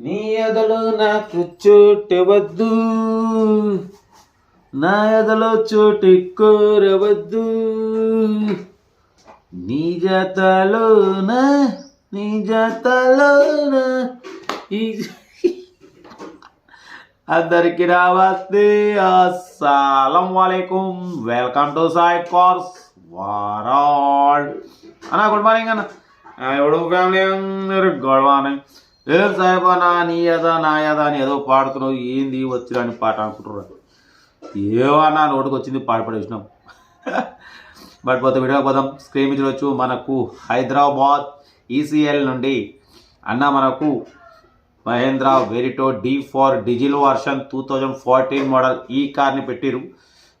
నీ ఎదలో నాకు చోటవద్దు నా ఎదలో చోటు కోరవద్దు. నీ జాతలోన నీ జాతలోన ఈ అందరికి రావస్తే అస్సలం వాలేకుం. వెల్కమ్ టు సాయి కోర్స్ వారాడ్ అన్న గుడ్ మార్నింగ్ అన్న. ఆ, ఎవడు ఫ్యామిలీ అందరు? గొడవని ఏం సాహేబా నా నీ యదా నా యదా అని ఏదో పాడుతున్నావు ఏంది వచ్చిరాని పాట అనుకుంటున్నారు ఏమన్నా నోటికి వచ్చింది పాడుపడేసినాం బట్ పోతే వీడియో పోదాం. స్క్రీన్ మీద చూడొచ్చు. మనకు హైదరాబాద్ ఈసీఎల్ నుండి అన్న మనకు Mahindra Verito D four diesel version two thousand fourteen model ఈ కార్ని పెట్టిరు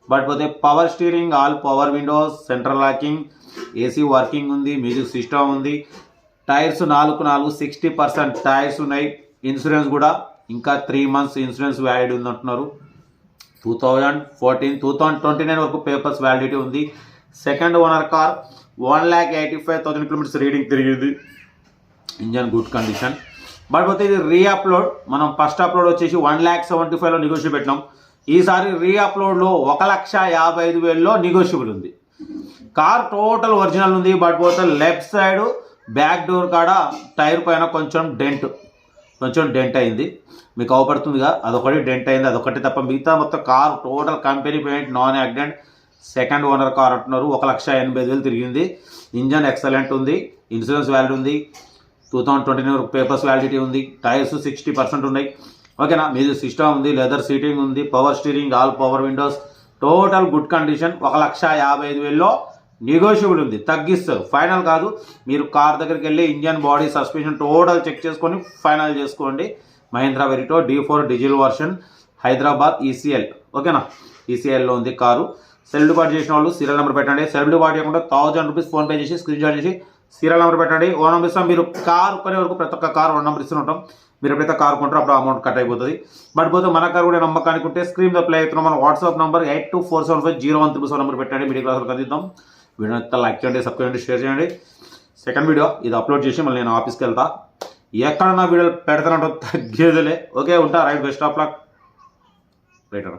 బట్ పోతే power steering all power windows central locking AC working ఉంది మ్యూజిక్ సిస్టమ్ ఉంది. టైర్స్ నాలుగు నాలుగు సిక్స్టీ పర్సెంట్ టైర్స్ ఉన్నాయి. ఇన్సూరెన్స్ కూడా ఇంకా త్రీ మంత్స్ ఇన్సూరెన్స్ వ్యాలిడ్ ఉంది అంటున్నారు. Two thousand fourteen two thousand twenty nine వరకు పేపర్స్ వ్యాలిడిటీ ఉంది. Second owner car one lakh eighty five thousand kilometres reading తిరిగింది. Engine good condition. బట్ పోతే ఇది రీ అప్లోడ్ మనం ఫస్ట్ అప్లోడ్ వచ్చేసి one lakh seventy ఫైవ్లో నెగోషియల్ పెట్టినాం. ఈసారి రీ అప్లోడ్లో ఒక లక్ష యాభై ఐదు వేలలో నెగోషియబుల్ ఉంది. కార్ టోటల్ ఒరిజినల్ ఉంది బట్ పోతే లెఫ్ట్ సైడ్ బ్యాక్ డోర్ కాడ టైర్ పైన కొంచెం డెంట్ కొంచెం డెంట్ అయింది. మీకు అవపడుతుందిగా అదొకటి డెంట్ అయింది అదొకటి తప్ప మిగతా మొత్తం car total company payment non accident. Second owner car అంటున్నారు ఒక లక్ష ఎనభై ఐదు వేలు తిరిగింది. ఇంజన్ ఎక్సలెంట్ ఉంది ఇన్సూరెన్స్ వ్యాలిడ్ ఉంది. Two thousand twenty nine papers validity ఉంది టైర్స్ సిక్స్టీ పర్సెంట్ ఉన్నాయి. ఓకేనా మీది సిస్టమ్ ఉంది లెదర్ సీటింగ్ ఉంది power steering all power windows total good condition ఒక లక్ష యాభై ఐదు వేలలో నెగోషియబుల్ ఉంది. తగ్గిస్తారు. ఫైనల్ కాదు. మీరు కార్ దగ్గరికి వెళ్ళి engine body suspension total check చేసుకొని ఫైనల్ చేసుకోండి. Mahindra Verito D four diesel version Hyderabad ECL ఓకేనా? ఈసీఎల్లో ఉంది కారు. సెల్ఫ్ డిపార్ట్ చేసిన వాళ్ళు సీరియల్ నెంబర్ పెట్టండి. సెల్ఫ్ డిపార్ట్ చేయకుండా థౌజండ్ రూపీస్ ఫోన్పే చేసి స్క్రీన్ షాట్ చేసి సీరియల్ నెంబర్ పెట్టండి. ఓ నెంబర్ ఇస్తాం. మీరు కార్ కొనే వరకు ప్రతి ఒక్క కార్ వన్ నెంబర్ ఇస్తూ ఉంటాం. మీరు ఎప్పుడైతే కార్ కొంటారో అప్పుడు అమౌంట్ కట్ అయిపోతుంది. బట్ పోతే మన కార్ కూడా నమ్మకానికి ఉంటే స్క్రీన్ అప్లై అవుతున్నాం మన WhatsApp number eight two four seven five zero one three seven number పెట్టండి. మీడియా క్లాసులకు అందిద్దాం. వీడియో అంతా లైక్ చేయండి సబ్స్క్రైబ్ చేయండి షేర్ చేయండి. సెకండ్ వీడియో ఇది అప్లోడ్ చేసి మళ్ళీ నేను ఆఫీస్కి వెళ్తా. ఎక్కడ నా వీడియోలు పెడతానంటో తగ్గేదిలే. ఓకే ఉంటా. Right best of luck writer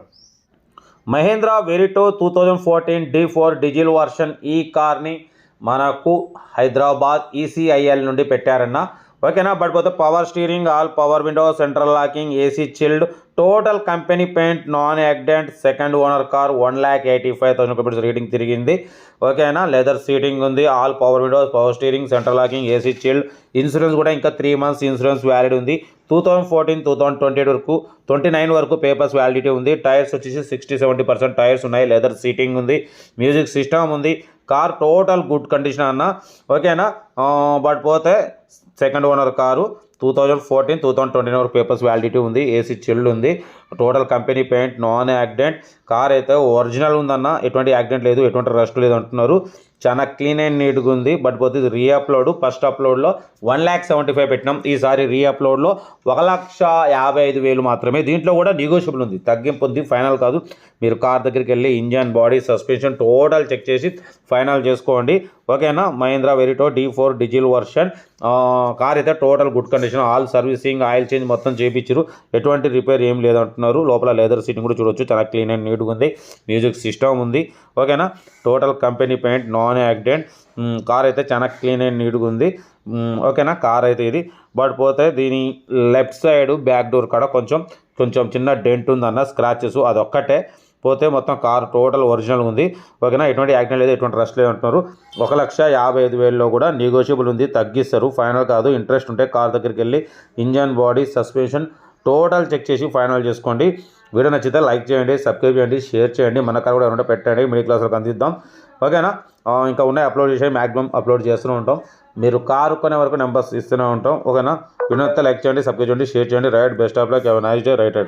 Mahindra Verito two thousand fourteen D four diesel version ఈ కార్ని మనకు హైదరాబాద్ ఈసీఐఎల్ నుండి పెట్టారన్న ఓకేనా? బట్ పోతే power steering all power window central locking AC chilled total company paint non accident second owner car one lakh eighty five thousand rupees reading తిరిగింది. ఓకేనా? Leather seating ఉంది all power windows power steering central locking AC chilled insurance కూడా ఇంకా three months insurance valid ఉంది. Two thousand fourteen two thousand twenty eight వరకు twenty nine వరకు papers validity ఉంది. Tyres వచ్చేసి సిక్స్టీ సెవెంటీ పర్సెంట్ టైర్స్ ఉన్నాయి. Leather seating ఉంది. Music system ఉంది. కార్ టోటల్ గుడ్ కండిషన్ అన్న. ఓకేనా? బట్ పోతే second owner car two thousand fourteen two thousand twenty వరకు పేపర్స్ వ్యాలిడిటీ ఉంది ఏసీ చిల్డ్ ఉంది. Total company paint non accident. Car అయితే ఒరిజినల్ ఉందన్న ఎటువంటి యాక్సిడెంట్ లేదు ఎటువంటి రస్ట్ లేదు అంటున్నారు. చాలా క్లీన్ అండ్ నీట్గా ఉంది. బట్ పోతే ఇది రీ అప్లోడ్ ఫస్ట్ అప్లోడ్లో వన్ ల్యాక్ సెవెంటీ ఫైవ్ పెట్టినాం ఈసారి రీ అప్లోడ్లో ఒక లక్ష యాభై ఐదు వేలు మాత్రమే. దీంట్లో కూడా నెగోషియబుల్ ఉంది. తగ్గింపు ఉంది. ఫైనల్ కాదు. మీరు కార్ దగ్గరికి వెళ్ళి engine body suspension total check చేసి ఫైనల్ చేసుకోండి. ఓకేనా Mahindra Verito D four diesel version car అయితే total good condition all servicing oil change మొత్తం చేయించారు ఎటువంటి రిపేర్ ఏం లేదంటున్నారు. లోపల లెదర్ సీటింగ్ కూడా చూడొచ్చు. చాలా క్లీన్ అండ్ నీట్గా ఉంది మ్యూజిక్ సిస్టమ్ ఉంది. ఓకేనా? Total company paint non accident. Car అయితే చాలా క్లీన్ అండ్ నీట్గా ఉంది. ఓకేనా? కార్ అయితే ఇది. బట్ పోతే దీని లెఫ్ట్ సైడ్ బ్యాక్ డోర్ కాడ కొంచెం కొంచెం చిన్న డెంట్ ఉందన్న స్క్రాచెస్ అదొక్కటే పోతే మొత్తం కార్ టోటల్ ఒరిజినల్ ఉంది. ఓకేనా? ఎటువంటి యాక్సిడెంట్ లేదు ఎటువంటి రష్ లేదు అంటున్నారు ఒక లక్ష యాభై ఐదు వేలలో కూడా నెగోషియబుల్ ఉంది. తగ్గిస్తారు. ఫైనల్ కాదు. ఇంట్రెస్ట్ ఉంటే కార్ దగ్గరికి వెళ్ళి engine body suspension total check చేసి ఫైనల్ చేసుకోండి. వీడియో నచ్చితే లైక్ చేయండి సబ్స్క్రైబ్ చేయండి షేర్ చేయండి. మన కార్ కూడా ఏమంటే పెట్టండి మిడిల్ క్లాస్లో అందిద్దాం. ఓకేనా? ఇంకా ఉన్నాయి అప్లోడ్ చేసి మ్యాక్సిమం అప్లోడ్ చేస్తూనే ఉంటాం. మీరు కారు కొనే వరకు నెంబర్స్ ఇస్తూనే ఉంటాం. ఓకేనా? వీడియో నచ్చితే లైక్ చేయండి సబ్స్క్రైబ్ చేయండి షేర్ చేయండి. Right best of luck. Nice day. Right.